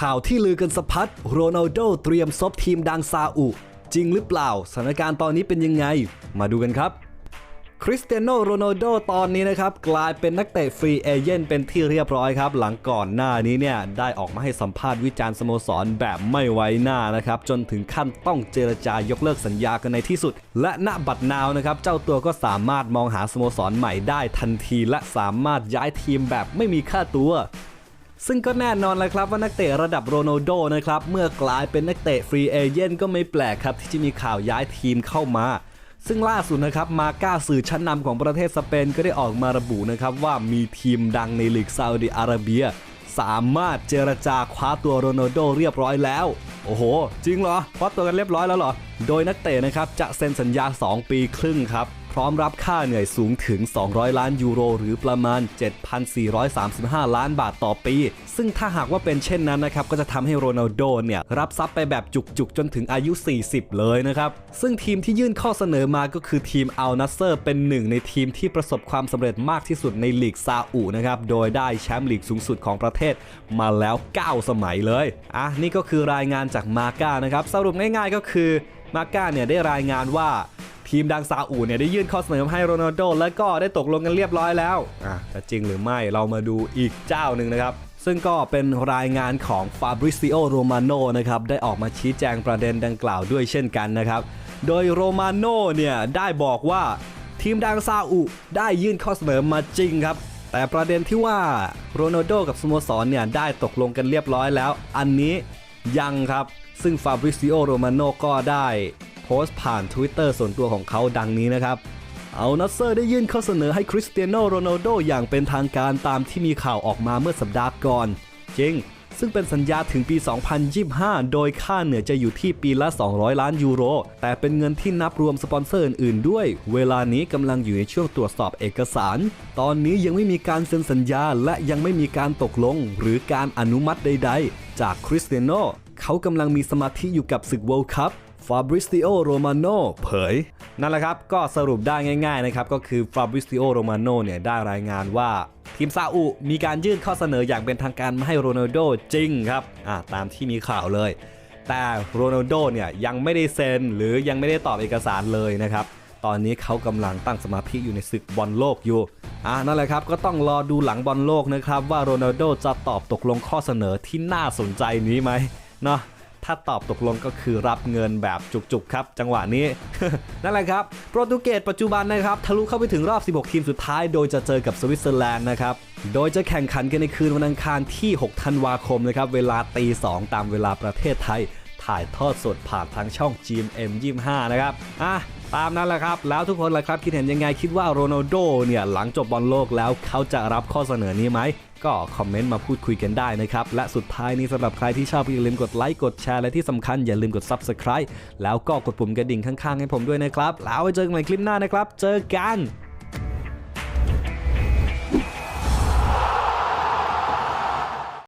ข่าวที่ลือกันสะพัดโรนัลโดเตรียมซบทีมดังซาอุ จริงหรือเปล่า สถานการณ์ตอนนี้เป็นยังไง มาดูกันครับคริสเตียโนโรนัลโดตอนนี้นะครับ กลายเป็นนักเตะฟรีเอเย่นเป็นที่เรียบร้อยครับ หลังก่อนหน้านี้เนี่ย ได้ออกมาให้สัมภาษณ์วิจารณ์สโมสรแบบไม่ไว้หน้านะครับ จนถึงขั้นต้องเจรจายกเลิกสัญญากันในที่สุด และณบัดนาวนะครับ เจ้าตัวก็สามารถมองหาสโมสรใหม่ได้ทันที และสามารถย้ายทีมแบบไม่มีค่าตัว ซึ่งก็แน่นอนแล้วครับว่านักเตะระดับโรนัลโดนะครับเมื่อกลายเป็นนักเตะฟรีเอเย่นก็ไม่แปลกครับที่จะมีข่าวย้ายทีมเข้ามา ซึ่งล่าสุดนะครับมาก้าสื่อชั้นนำของประเทศสเปนก็ได้ออกมาระบุนะครับว่ามีทีมดังในลีกซาอุดิอาระเบีย สามารถเจรจาคว้าตัวโรนัลโดเรียบร้อยแล้ว โอ้โห จริงเหรอคว้าตัวกันเรียบร้อยแล้วเหรอโดยนักเตะนะครับจะเซ็นสัญญา 2 ปีครึ่งครับ พร้อมรับค่าเหนื่อยสูงถึง 200 ล้านยูโร หรือประมาณ 7,435 ล้านบาทต่อปี ซึ่งถ้าหากว่าเป็นเช่นนั้นนะครับ ก็จะทำให้โรนัลโดเนี่ย รับทรัพย์ไปแบบจุกๆ จนถึงอายุ 40 เลยนะครับ ซึ่งทีมที่ยื่นข้อเสนอมาก็คือทีมอัลนัสเซอร์เป็นหนึ่งในทีมที่ประสบความสำเร็จมากที่สุดในลีกซาอุนะครับ โดยได้แชมป์ลีกสูงสุดของประเทศมาแล้ว 9 สมัยเลย อะนี่ก็คือรายงานจากมาก้านะครับ สรุปง่ายๆก็คือมาก้าเนี่ยได้รายงานว่าทีมดังซาอุเนี่ยได้ยื่นข้อเสนอมาให้โรนัลโดและก็ได้ตกลงกันเรียบร้อยแล้วอะจะจริงหรือไม่เรามาดูอีกเจ้าหนึ่งนะครับ ซึ่งก็เป็นรายงานของฟาบริซิโอโรมาโนนะครับได้ออกมาชี้แจงประเด็นดังกล่าวด้วยเช่นกันนะครับ โดยโรมาโนเนี่ยได้บอกว่าทีมดังซาอุได้ยื่นข้อเสนอมาจริงครับแต่ประเด็นที่ว่าโรนัลโดกับสโมสรเนี่ยได้ตกลงกันเรียบร้อยแล้ว อันนี้ยังครับ ซึ่งฟาบริซิโอโรมาโนก็ได้โพสต์ผ่าน Twitter ส่วนตัวของเขาดังนี้นะครับเอานัสเซอร์ได้ยื่นข้อเสนอให้คริสเตียโนโรนัลโดอย่างเป็นทางการตามที่มีข่าวออกมาเมื่อสัปดาห์ก่อนจริง ซึ่งเป็นสัญญาถึงปี 2025 โดยค่าเหนือจะอยู่ที่ปีละ 200 ล้านยูโร แต่เป็นเงินที่นับรวมสปอนเซอร์อื่นๆด้วย เวลานี้กำลังอยู่ในช่วงตรวจสอบเอกสาร ตอนนี้ยังไม่มีการเซ็นสัญญาและยังไม่มีการตกลง หรือการอนุมัติใด ๆ จากคริสเตียโน เขากำลังมีสมาธิอยู่กับศึก World Cup ฟาบริซิโอโรมาโนเผย นั่นแหละครับก็สรุปได้ง่ายๆนะครับก็คือฟาบริซิโอโรมาโนเนี่ยได้รายงานว่า ทีมซาอุมีการยื่นข้อเสนออย่างเป็นทางการมาให้โรนัลโดจริงครับอ่าตามที่มีข่าวเลย แต่โรนัลโดเนี่ยยังไม่ได้เซ็นหรือยังไม่ได้ตอบเอกสารเลยนะครับตอนนี้เขากำลังตั้งสมาธิอยู่ในศึกบอลโลกอยู่อ่านั่นแหละครับก็ต้องรอดูหลังบอลโลกนะครับว่าโรนัลโดจะตอบตกลงข้อเสนอที่น่าสนใจนี้ไหม เนาะถ้าตอบตกลงก็คือรับเงินแบบจุกๆครับ จังหวะนี้ นั่นแหละครับ โปรตุเกสปัจจุบันนะครับทะลุเข้าไปถึงรอบ 16 ทีมสุดท้าย โดยจะเจอกับสวิตเซอร์แลนด์นะครับ โดยจะแข่งขันกันในคืนวันอังคารที่ 6 ธันวาคมนะครับเวลาตี 2 ตามเวลาประเทศไทย ถ่ายทอดสดผ่านทางช่อง GMM 25 นะครับอะ ตามนั้นแหละครับ แล้วทุกคนล่ะครับ คิดเห็นยังไงคิดว่าโรนัลโดเนี่ย หลังจบบอลโลกแล้วเขาจะรับข้อเสนอนี้ไหม ก็คอมเมนต์มาพูดคุยกันได้นะครับ และสุดท้ายนี้สำหรับใครที่ชอบอย่าลืมกดไลค์กดแชร์และที่สำคัญอย่าลืมกด Subscribe แล้วก็กดปุ่มกระดิ่งข้างๆให้ผมด้วยนะครับ แล้วไว้เจอกันใหม่คลิปหน้านะครับ เจอกัน